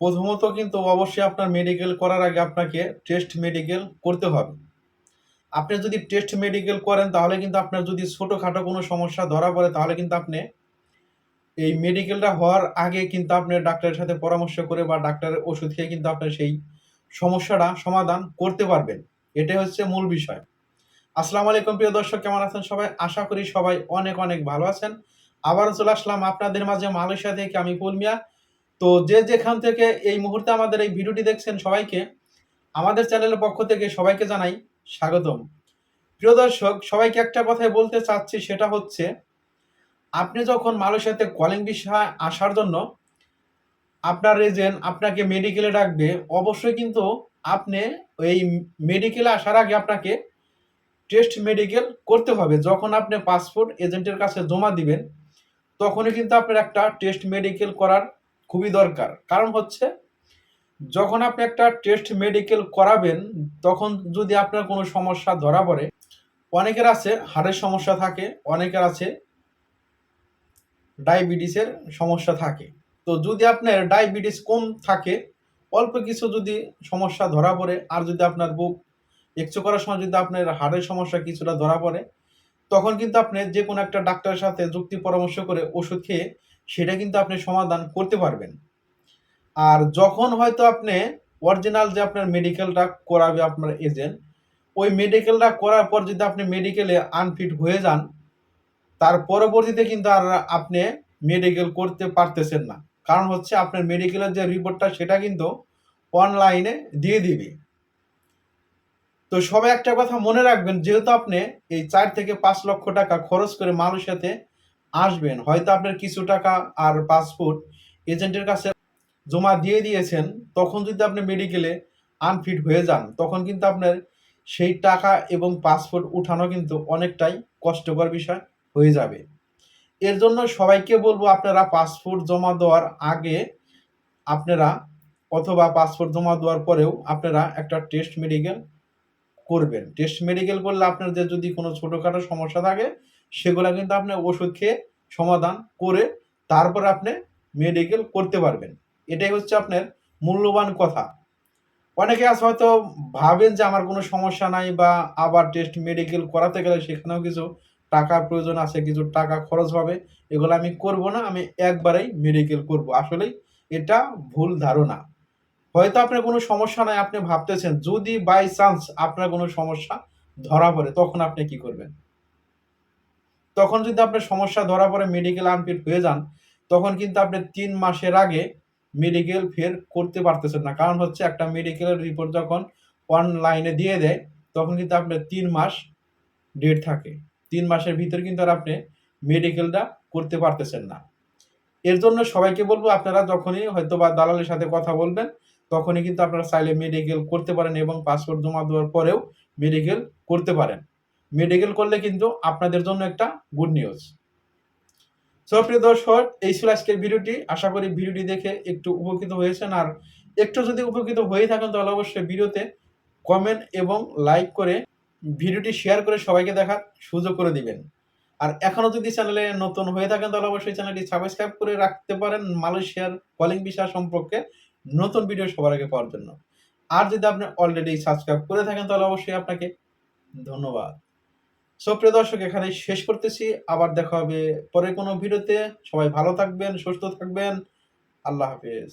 প্রথমত কিন্তু অবশ্যই আপনার মেডিকেল করার আগে আপনাকে টেস্ট মেডিকেল করতে হবে। আপনি যদি টেস্ট মেডিকেল করেন, তাহলে কিন্তু আপনার যদি ছোটোখাটো কোনো সমস্যা ধরা পড়ে, তাহলে কিন্তু আপনি এই মেডিকেলটা হওয়ার আগে কিন্তু আপনি ডাক্তারের সাথে পরামর্শ করে বা ডাক্তারের ওষুধ খেয়ে কিন্তু আপনার সেই সমস্যাটা সমাধান করতে পারবেন। এটাই হচ্ছে মূল বিষয়। আসসালামু আলাইকুম, প্রিয় দর্শক, কেমন আছেন সবাই? আশা করি সবাই অনেক অনেক ভালো আছেন। আবারও চলে আসলাম আপনাদের মাঝে মালয়েশিয়া থেকে আমি পুলমিয়া তো যে যেখান থেকে এই মুহূর্তে আমাদের এই ভিডিওটি দেখছেন সবাইকে, আমাদের চ্যানেলের পক্ষ থেকে সবাইকে জানাই স্বাগতম। প্রিয় দর্শক, সবাইকে একটা কথাই বলতে চাচ্ছি, সেটা হচ্ছে, আপনি যখন মালয়েশিয়াতে কলিং বিষয় আসার জন্য আপনার এজেন্ট আপনাকে মেডিকেলে ডাকবে, অবশ্যই কিন্তু আপনি এই মেডিকেলে আসার আগে আপনাকে টেস্ট মেডিকেল করতে হবে। যখন আপনি পাসপোর্ট এজেন্টের কাছে জমা দিবেন, তখনই কিন্তু আপনার একটা টেস্ট মেডিকেল করার খুবই দরকার। কারণ হচ্ছে, যখন আপনি একটা টেস্ট মেডিকেল করাবেন, তখন যদি আপনার কোনো সমস্যা ধরা পড়ে, অনেকের আছে হাড়ের সমস্যা থাকে, অনেকের আছে ডায়াবেটিসের সমস্যা থাকে। তো যদি আপনার ডায়াবেটিস কম থাকে, অল্প কিছু যদি সমস্যা ধরা পড়ে, আর যদি আপনার বুক এক্সো করার সময় যদি আপনার হাড়ের সমস্যা কিছুটা ধরা পড়ে, তখন কিন্তু আপনি যে কোনো একটা ডাক্তারের সাথে যুক্তি পরামর্শ করে ওষুধ খেয়ে সেটা কিন্তু আপনি সমাধান করতে পারবেন। আর যখন হয়তো আপনি অরিজিনাল যে আপনার মেডিকেলটা করাবে আপনার এজেন্ট ওই মেডিকেলটা করার পর যদি আপনি মেডিকেলে আনফিট হয়ে যান, তার পরবর্তীতে কিন্তু আর আপনি মেডিকেল করতে পারতেছেন না। কারণ হচ্ছে আপনার মেডিকেলের যে রিপোর্টটা সেটা কিন্তু অনলাইনে দিয়ে দিবে। তো সবাই একটা কথা মনে রাখবেন, যেহেতু আপনি এই চার থেকে পাঁচ লক্ষ টাকা খরচ করে মালয়েশিয়াতে আসবেন। হয়তো আপনার কিছু টাকা আর পাসপোর্ট এজেন্টের কাছে জমা দিয়ে দিয়েছেন, তখন যদি আপনি মেডিকেলে আনফিট হয়ে যান, তখন কিন্তু আপনার সেই টাকা এবং পাসপোর্ট উঠানো কিন্তু অনেকটাই কষ্টকর বিষয় হয়ে যাবে। এর জন্য সবাইকে বলব, আপনারা পাসপোর্ট জমা দেওয়ার আগে আপনারা অথবা পাসপোর্ট জমা দেওয়ার পরেও আপনারা একটা টেস্ট মেডিকেল করবেন। টেস্ট মেডিকেল করলে আপনার যে যদি কোনো ছোটোখাটো সমস্যা থাকে, সেগুলো কিন্তু আপনি ওষুধ খেয়ে সমাধান করে তারপর আপনি মেডিকেল করতে পারবেন। এটাই হচ্ছে আপনার মূল্যবান কথা। অনেকে আছে হয়তো ভাবেন যে আমার কোনো সমস্যা নাই বা আবার টেস্ট মেডিকেল করাতে গেলে সেখানেও কিছু টাকার প্রয়োজন আছে, কিছু টাকা খরচ হবে, এগুলো আমি করব না, আমি একবারেই মেডিকেল করব। আসলেই এটা ভুল ধারণা। হয়তো আপনার কোনো সমস্যা নাই, আপনি ভাবতেছেন, যদি বাই চান্স আপনার কোনো সমস্যা ধরা পড়ে, তখন আপনি কি করবেন? তখন যদি আপনার সমস্যা ধরা পড়ে মেডিকেল আনফিট হয়ে যান, তখন কিন্তু আপনি তিন মাসের আগে মেডিকেল ফের করতে পারতেছেন না। কারণ হচ্ছে একটা মেডিকেলের রিপোর্ট যখন অনলাইনে দিয়ে দেয়, তখন কিন্তু আপনার তিন মাস ডেট থাকে। তিন মাসের ভিতর কিন্তু আর আপনি মেডিকেলটা করতে পারতেছেন না। এর জন্য সবাইকে বলব, আপনারা যখনই হয়তো বা দালালের সাথে কথা বলবেন তখনই কিন্তু আপনারা চাইলে মেডিকেল করতে পারেন এবং পাসপোর্ট জমা দেওয়ার পরেও মেডিকেল করতে পারেন। মেডিকেল করলে কিন্তু আপনাদের জন্য একটা গুড নিউজ সো প্রিয় দর্শক, এই ছিল আজকের ভিডিওটি। আশা করি ভিডিওটি দেখে একটু উপকৃত হয়েছেন। আর একটু যদি উপকৃত হয়ে থাকেন, তাহলে অবশ্যই ভিডিওতে কমেন্ট এবং লাইক করে ভিডিওটি শেয়ার করে সবাইকে দেখার সুযোগ করে দিবেন। আর এখনও যদি চ্যানেলে নতুন হয়ে থাকেন, তাহলে অবশ্যই চ্যানেলটি সাবস্ক্রাইব করে রাখতে পারেন। মালয়েশিয়ার কলিং বিষয় সম্পর্কে নতুন ভিডিও সবার আগে পাওয়ার জন্য। আর যদি আপনি অলরেডি সাবস্ক্রাইব করে থাকেন, তাহলে অবশ্যই আপনাকে ধন্যবাদ। সো প্রিয় দর্শক এখানে শেষ করতেছি। আবার দেখা হবে পরে কোনো ভিডিওতে সবাই ভালো থাকবেন, সুস্থ থাকবেন। আল্লাহ হাফেজ।